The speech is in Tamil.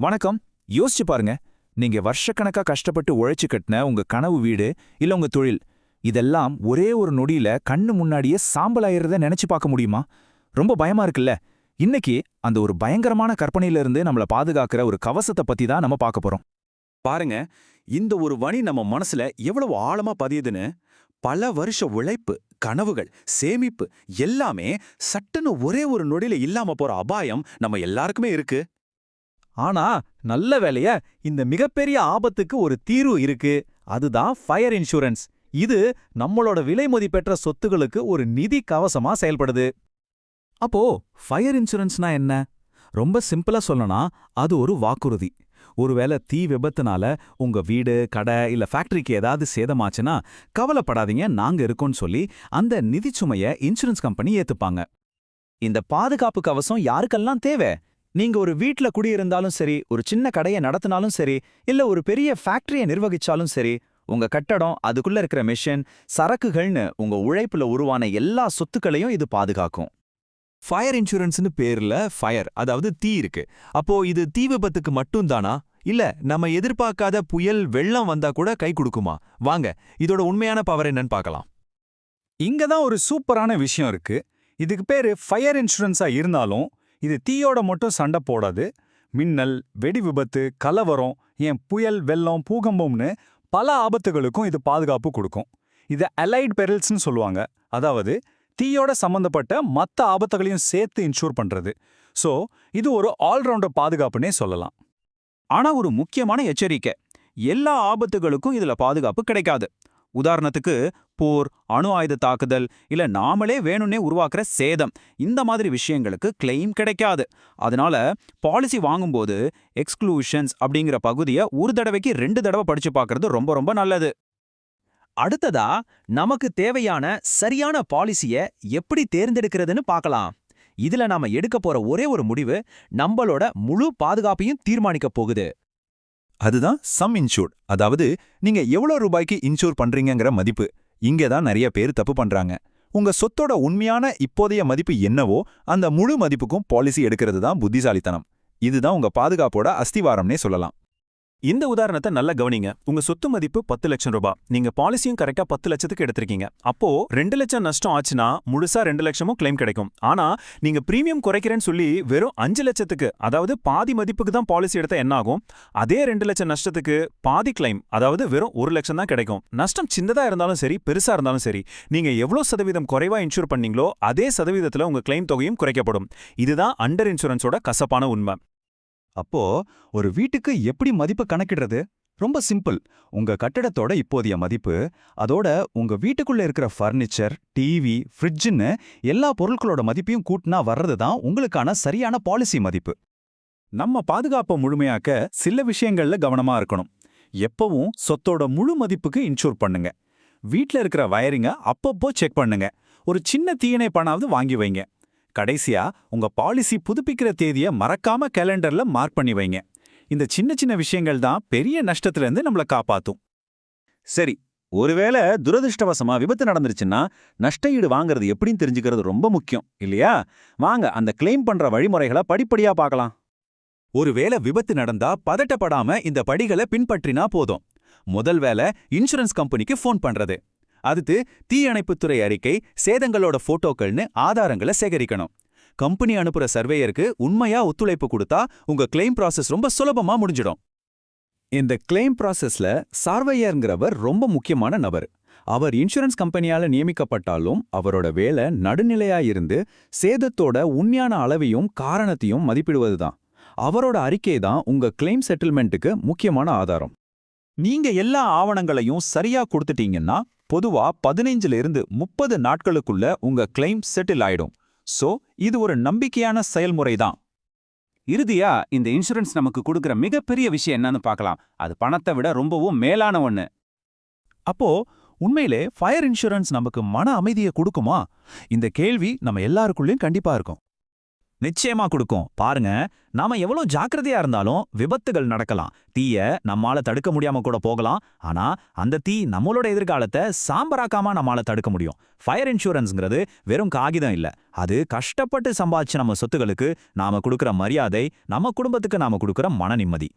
வணக்கம். யோசிச்சு பாருங்க. நீங்க வருஷக்கணக்கா கஷ்டப்பட்டு உழைச்சு கட்டின உங்க கனவு வீடு இல்ல உங்க தொழில் இதெல்லாம் ஒரே ஒரு நொடியில கண்ணு முன்னாடியே சாம்பலாயிரத நினைச்சு பார்க்க முடியுமா? ரொம்ப பயமா இருக்குல்ல. இன்னைக்கு அந்த ஒரு பயங்கரமான கற்பனையில இருந்து நம்மள பாதுகாக்கிற ஒரு கவசத்தை பத்தி தான் நம்ம பார்க்க போறோம். பாருங்க. இந்த ஒரு வணி நம்ம மனசுல எவ்வளவு ஆழமா பதியுதுன்னு பல வருஷ உழைப்பு கனவுகள் சேமிப்பு எல்லாமே சட்டுன்னு ஒரே ஒரு நொடியில இல்லாம போற அபாயம் நம்ம எல்லாருக்குமே இருக்கு. ஆனா நல்ல வேலைய இந்த மிகப்பெரிய ஆபத்துக்கு ஒரு தீர்வு இருக்கு. அதுதான் ஃபயர் இன்சூரன்ஸ் இது நம்மளோட விலை மதிப்பெற்ற சொத்துகளுக்கு ஒரு நிதி கவசமா செயல்படுது. அப்போ ஃபயர் இன்சூரன்ஸ்னா என்ன? ரொம்ப சிம்பிளா சொல்லனா அது ஒரு வாக்குறுதி. ஒருவேளை தீ விபத்துனால உங்க வீடு கடை இல்ல ஃபேக்டரிக்கு ஏதாவது சேதமாச்சுன்னா கவலைப்படாதீங்க நாங்க இருக்கோம்னு சொல்லி அந்த நிதிச் சுமைய இன்சூரன்ஸ் கம்பெனி ஏத்துப்பாங்க. இந்த பாதுகாப்பு கவசம் யாருக்கெல்லாம் தேவை? நீங்க ஒரு வீட்ல குடியிருந்தாலும் சரி ஒரு சின்ன கடையை நடத்தினாலும் சரி இல்ல ஒரு பெரிய ஃபேக்டரியை நிர்வகிச்சாலும் சரி உங்க கட்டடம் அதுக்குள்ள இருக்கிற மிஷின் சரக்குகள்னு உங்க உழைப்புல உருவான எல்லா சொத்துக்களையும் இது பாதுகாக்கும். ஃபயர் இன்சூரன்ஸ்னு பேர்ல ஃபயர் அதாவது தீ இருக்கு. அப்போ இது தீ விபத்துக்கு மட்டும் தானா இல்ல நம்ம எதிர்பார்க்காத புயல் வெள்ளம் வந்தா கூட கை கொடுக்குமா? வாங்க இதோட உண்மையான பவர் என்னன்னு பார்க்கலாம். இங்க தான் ஒரு சூப்பரான விஷயம் இருக்கு. இதுக்கு பேரு ஃபயர் இன்சூரன்ஸா இருந்தாலும் இது தீயோட மட்டும் சண்டை போடாது. மின்னல் வெடி விபத்து கலவரம் ஏன் புயல் வெள்ளம் பூகம்பம்னு பல ஆபத்துகளுக்கும் இது பாதுகாப்பு கொடுக்கும். இது அலைட் பெரில்ஸ்னு சொல்லுவாங்க. அதாவது தீயோட சம்பந்தப்பட்ட மற்ற ஆபத்துகளையும் சேர்த்து இன்ஷூர் பண்றது. ஸோ இது ஒரு ஆல்ரவுண்டர் பாதுகாப்புனே சொல்லலாம். ஆனா ஒரு முக்கியமான எச்சரிக்கை. எல்லா ஆபத்துகளுக்கும் இதுல பாதுகாப்பு கிடைக்காது. உதாரணத்துக்கு போர் அணு ஆயுத தாக்குதல் இல்ல நாமளே வேணும்னே உருவாக்குற சேதம். இந்த மாதிரி விஷயங்களுக்கு கிளைம் கிடைக்காது. அதனால பாலிசி வாங்கும்போது எக்ஸ்க்ளூஷன்ஸ் அப்படிங்கிற பகுதியை ஒரு தடவைக்கு ரெண்டு தடவை படிச்சு பார்க்கறது ரொம்ப ரொம்ப நல்லது. அடுத்ததா நமக்கு தேவையான சரியான பாலிசிய எப்படி தேர்ந்தெடுக்கிறதுன்னு பார்க்கலாம் இதுல நாம எடுக்க போற ஒரே ஒரு முடிவு நம்மளோட முழு பாதுகாப்பையும் தீர்மானிக்க போகுது. அதுதான் சம் இன்சூர்ட் அதாவது நீங்க எவ்வளவு ரூபாய்க்கு இன்சூர் பண்றீங்கங்கிற மதிப்பு. இங்கே தான் நிறைய பேர் தப்பு பண்றாங்க. உங்க சொத்தோட உண்மையான இப்போதைய மதிப்பு என்னவோ அந்த முழு மதிப்புக்கும் பாலிசி எடுக்கிறது தான் புத்திசாலித்தனம். இதுதான் உங்க பாதுகாப்போட அஸ்திவாரம்னே சொல்லலாம். இந்த உதாரணத்தை நல்லா கவனிங்க. உங்க சொத்து மதிப்பு பத்து லட்சம் ரூபாய் நீங்க பாலிசியும் கரெக்டா பத்து லட்சத்துக்கு எடுத்திருக்கீங்க. அப்போ ரெண்டு லட்சம் நஷ்டம் ஆச்சுன்னா முழுசா ரெண்டு லட்சமும் கிளைம் கிடைக்கும். ஆனா நீங்க பிரீமியம் குறைக்கிறேன்னு சொல்லி வெறும் அஞ்சு லட்சத்துக்கு அதாவது பாதி மதிப்புக்கு தான் பாலிசி எடுத்தா என்ன ஆகும்? அதே ரெண்டு லட்சம் நஷ்டத்துக்கு பாதி கிளைம் அதாவது வெறும் ஒரு லட்சம் தான் கிடைக்கும். நஷ்டம் சின்னதா இருந்தாலும் சரி பெருசா இருந்தாலும் சரி நீங்க எவ்வளவு சதவீதம் குறைவா இன்சூர் பண்ணீங்களோ அதே சதவீதத்துல உங்க கிளைம் தொகையும் குறைக்கப்படும். இதுதான் அண்டர் இன்சூரன்ஸோட கசப்பான உண்மை. அப்போ ஒரு வீட்டுக்கு எப்படி மதிப்பு கணக்கிடுறது? ரொம்ப சிம்பிள். உங்க கட்டடத்தோட இப்போதைய மதிப்பு அதோட உங்க வீட்டுக்குள்ள இருக்கிற ஃபர்னிச்சர் டிவி ஃப்ரிட்ஜுன்னு எல்லா பொருட்களோட மதிப்பையும் கூட்டினா வர்றது தான் உங்களுக்கான சரியான பாலிசி மதிப்பு. நம்ம பாதுகாப்பை முழுமையாக்க சில விஷயங்கள்ல கவனமா இருக்கணும். எப்பவும் சொத்தோட முழு மதிப்புக்கு இன்சூர் பண்ணுங்க. வீட்ல இருக்கிற வயரிங்க அப்பப்போ செக் பண்ணுங்க. ஒரு சின்ன தீயணைப்பானாவது வாங்கி வைங்க. கடைசியா உங்க பாலிசி புதுப்பிக்கிற தேதியை மறக்காம கேலண்டர்ல மார்க் பண்ணி வைங்க. இந்த சின்ன சின்ன விஷயங்கள் தான் பெரிய நஷ்டத்துல இருந்து நம்மள காப்பாத்தும். சரி ஒருவேளை துரதிருஷ்டவசமா விபத்து நடந்துருச்சுன்னா நஷ்ட ஈடு வாங்குறது எப்படின்னு தெரிஞ்சுக்கிறது ரொம்ப முக்கியம் இல்லையா? வாங்க அந்த கிளைம் பண்ற வழிமுறைகளை படிப்படியா பார்க்கலாம். ஒருவேளை விபத்து நடந்தா பதட்டப்படாம இந்த படிகளை பின்பற்றினா போதும். முதல் வேலை இன்சூரன்ஸ் கம்பெனிக்கு ஃபோன் பண்றது. அடுத்து தீயணைப்புத்துறை அறிக்கை சேதங்களோட போட்டோக்கள்னு ஆதாரங்களை சேகரிக்கணும். கம்பெனி அனுப்புற சர்வேயருக்கு உண்மையா ஒத்துழைப்பு கொடுத்தா உங்க கிளைம் ப்ராசஸ் ரொம்ப சுலபமா முடிஞ்சிடும். இந்த கிளைம் ப்ராசஸ்ல சார்வையர்ங்கிறவர் ரொம்ப முக்கியமான நபர். அவர் இன்சூரன்ஸ் கம்பெனியால நியமிக்கப்பட்டாலும் அவரோட வேலை நடுநிலையா இருந்து சேதத்தோட உண்மையான அளவையும் காரணத்தையும் மதிப்பிடுவதுதான். அவரோட அறிக்கை தான் உங்க கிளைம் செட்டில்மெண்ட்டுக்கு முக்கியமான ஆதாரம். நீங்க எல்லா ஆவணங்களையும் சரியா கொடுத்துட்டீங்கன்னா பொதுவா பதினைஞ்சுல இருந்து முப்பது நாட்களுக்குள்ள உங்க கிளைம் செட்டில் ஆயிடும். சோ இது ஒரு நம்பிக்கையான செயல்முறை தான் இறுதியா இந்த இன்சூரன்ஸ் நமக்கு கொடுக்கிற மிகப்பெரிய விஷயம் என்னன்னு பார்க்கலாம். அது பணத்தை விட ரொம்பவும் மேலான ஒண்ணு. அப்போ உண்மையிலே ஃபயர் இன்சூரன்ஸ் நமக்கு மன அமைதியை கொடுக்குமா? இந்த கேள்வி நம்ம எல்லாருக்குள்ளயும் கண்டிப்பா இருக்கும். நிச்சயமா கொடுக்கும். பாருங்க நாம எவ்வளவு ஜாக்கிரதையா இருந்தாலும் விபத்துகள் நடக்கலாம். தீய நம்மால தடுக்க முடியாம கூட போகலாம். ஆனா அந்த தீ நம்மளோட எதிர்காலத்தை சாம்பராக்காம நம்மால தடுக்க முடியும். ஃபயர் இன்சூரன்ஸ்ங்கிறது வெறும் காகிதம் இல்ல. அது கஷ்டப்பட்டு சம்பாதிச்ச நம்ம சொத்துகளுக்கு நாம கொடுக்கிற மரியாதை நம்ம குடும்பத்துக்கு நாம கொடுக்கிற மன நிம்மதி.